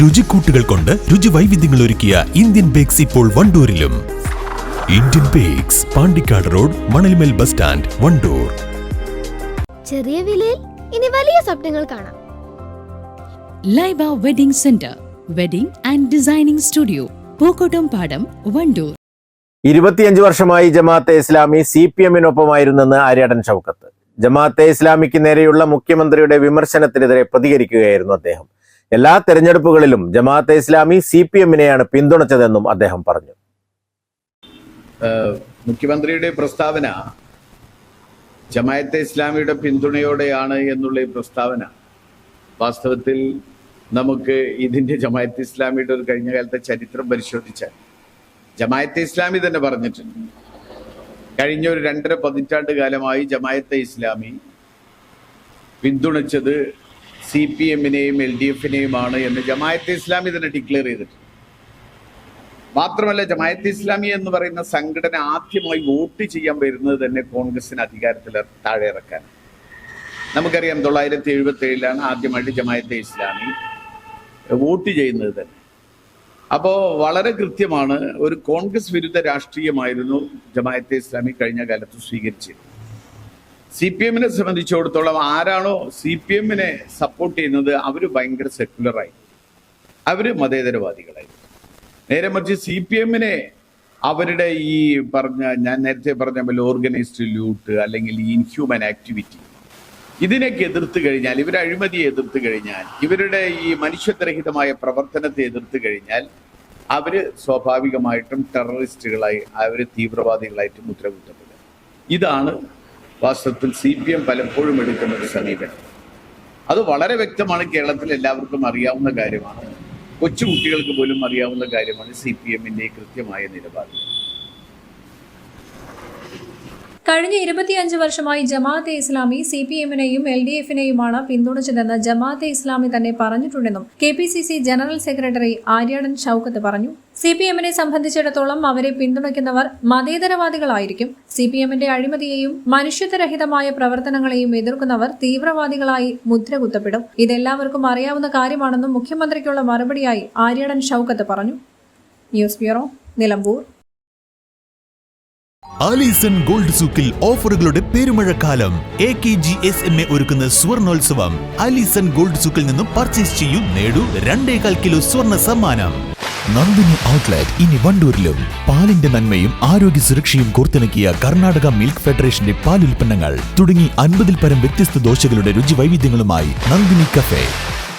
രുചിക്കൂട്ടുകൾ കൊണ്ട് രുചി വൈവിധ്യങ്ങൾ ഒരുക്കിയ ഇന്ത്യൻ ബേക്സ് ഇപ്പോൾ വണ്ടൂരിലും. Indian bakes Pandikkad road Manalmel bus stand Wandoor. ചെറിയ വിലയിൽ ഇനി വലിയ സ്വപ്നങ്ങൾ കാണാം. Laiba wedding centre wedding and designing studio Pookkottumpadam Wandoor. ഇരുപത്തിയഞ്ച് വർഷമായി ജമാഅത്തെ ഇസ്ലാമി സി പി എമ്മിനൊപ്പമായിരുന്നെന്ന് ആര്യാടൻ ഷൗക്കത്ത്. ജമാഅത്തെ ഇസ്ലാമിക്ക് നേരെയുള്ള മുഖ്യമന്ത്രിയുടെ വിമർശനത്തിനെതിരെ പ്രതികരിക്കുകയായിരുന്നു അദ്ദേഹം. എല്ലാ തെരഞ്ഞെടുപ്പുകളിലും ജമാഅത്തെ ഇസ്ലാമി സി പി എമ്മിനെയാണ് പിന്തുണച്ചതെന്നും അദ്ദേഹം പറഞ്ഞു. മുഖ്യമന്ത്രിയുടെ പ്രസ്താവന ജമാഅത്തെ ഇസ്ലാമിയുടെ പിന്തുണയോടെയാണ് എന്നുള്ള ഈ പ്രസ്താവന വാസ്തവത്തിൽ നമുക്ക് ഇതിന്റെ ജമാഅത്തെ ഇസ്ലാമിയുടെ ഒരു കഴിഞ്ഞ കാലത്തെ ചരിത്രം പരിശോധിച്ചാൽ ജമാഅത്തെ ഇസ്ലാമി തന്നെ പറഞ്ഞിട്ടുണ്ട്. കഴിഞ്ഞ ഒരു രണ്ടര പതിറ്റാണ്ട് കാലമായി ജമായത്തെ ഇസ്ലാമി പിന്തുണച്ചത് സി പി എമ്മിനെയും എൽ ഡി എഫിനെയുമാണ് എന്ന് ജമായത്തെ ഇസ്ലാമി തന്നെ ഡിക്ലെയർ ചെയ്തിട്ടുണ്ട്. മാത്രമല്ല ജമായത്ത് ഇസ്ലാമി എന്ന് പറയുന്ന സംഘടന ആദ്യമായി വോട്ട് ചെയ്യാൻ വരുന്നത് തന്നെ കോൺഗ്രസിന് അധികാരത്തിൽ താഴെ ഇറക്കാൻ. നമുക്കറിയാം തൊള്ളായിരത്തി എഴുപത്തി ഏഴിലാണ് ആദ്യമായിട്ട് ജമായത്തെ ഇസ്ലാമി വോട്ട് ചെയ്യുന്നത് തന്നെ. അപ്പോൾ വളരെ കൃത്യമാണ് ഒരു കോൺഗ്രസ് വിരുദ്ധ രാഷ്ട്രീയമായിരുന്നു ജമായത്തെ ഇസ്ലാമി കഴിഞ്ഞ കാലത്ത് സ്വീകരിച്ചത് സി പി എമ്മിനെ സംബന്ധിച്ചിടത്തോളം ആരാണോ സി പി എമ്മിനെ സപ്പോർട്ട് ചെയ്യുന്നത് അവർ ഭയങ്കര സെക്യുലറായി അവർ മതേതരവാദികളായി. നേരെ മറിച്ച് സി പി എമ്മിനെ അവരുടെ ഈ പറഞ്ഞ ഞാൻ നേരത്തെ പറഞ്ഞ പോലെ ഓർഗനൈസ്ഡ് ലൂട്ട് അല്ലെങ്കിൽ ഇൻഹ്യൂമൻ ആക്ടിവിറ്റി ഇതിനൊക്കെ എതിർത്ത് കഴിഞ്ഞാൽ ഇവരെ അഴിമതിയെ എതിർത്ത് കഴിഞ്ഞാൽ ഇവരുടെ ഈ മനുഷ്യത്വരഹിതമായ പ്രവർത്തനത്തെ എതിർത്ത് കഴിഞ്ഞാൽ അവർ സ്വാഭാവികമായിട്ടും ടെററിസ്റ്റുകളായി അവർ തീവ്രവാദികളായിട്ടും മുദ്രകുത്തപ്പെടുക ഇതാണ് വാസ്തവത്തിൽ സി പി എം പലപ്പോഴും എടുക്കുന്ന ഒരു സമീപനം. അത് വളരെ വ്യക്തമാണ് കേരളത്തിൽ എല്ലാവർക്കും അറിയാവുന്ന കാര്യമാണ്. കൊച്ചുകുട്ടികൾക്ക് പോലും അറിയാവുന്ന കാര്യമാണ് സി പി എമ്മിന്റെ കൃത്യമായ നിലപാട്. കഴിഞ്ഞ ഇരുപത്തിയഞ്ച് വർഷമായി ജമാഅത്തെ ഇസ്ലാമി സി പി എമ്മിനെയും എൽ ഡി എഫിനെയുമാണ് പിന്തുണച്ചതെന്ന് ജമാഅത്തെ ഇസ്ലാമി തന്നെ പറഞ്ഞിട്ടുണ്ടെന്നും K P C C general secretary Aryadan Shoukath പറഞ്ഞു. സി പി എമ്മിനെ സംബന്ധിച്ചിടത്തോളം അവരെ പിന്തുണയ്ക്കുന്നവർ മതേതരവാദികളായിരിക്കും. സി പി എമ്മിന്റെ അഴിമതിയെയും മനുഷ്യത്വരഹിതമായ പ്രവർത്തനങ്ങളെയും എതിർക്കുന്നവർ തീവ്രവാദികളായി മുദ്ര കുത്തപ്പെടും ഇതെല്ലാവർക്കും അറിയാവുന്ന കാര്യമാണെന്നും മുഖ്യമന്ത്രിക്കുള്ള മറുപടിയായി ആര്യാടൻ ഷൌക്കത്ത് പറഞ്ഞു. News bureau Nilambur. Alisson gold സൂക്കിൽ ഓഫറുകളുടെ പെരുമഴക്കാലം. A K G S M A ഒരുക്കുന്ന സ്വർണോത്സവം. ആലീസൺ ഗോൾഡ് സൂക്കിൽ നിന്നും പർച്ചേസ് ചെയ്യൂ നേടൂ രണ്ടേകാൽ കിലോ സ്വർണ സമ്മാനം. നന്ദിനി ഔട്ട്ലെറ്റ് ഇനി വണ്ടൂരിലും. പാലിന്റെ നന്മയും ആരോഗ്യ സുരക്ഷയും കോർത്തിണക്കിയ കർണാടക മിൽക്ക് ഫെഡറേഷന്റെ പാൽ ഉൽപ്പന്നങ്ങൾ തുടങ്ങി അൻപതിൽ പരം വ്യത്യസ്ത ദോശകളുടെ രുചി വൈവിധ്യങ്ങളുമായി നന്ദിനി കഫേ.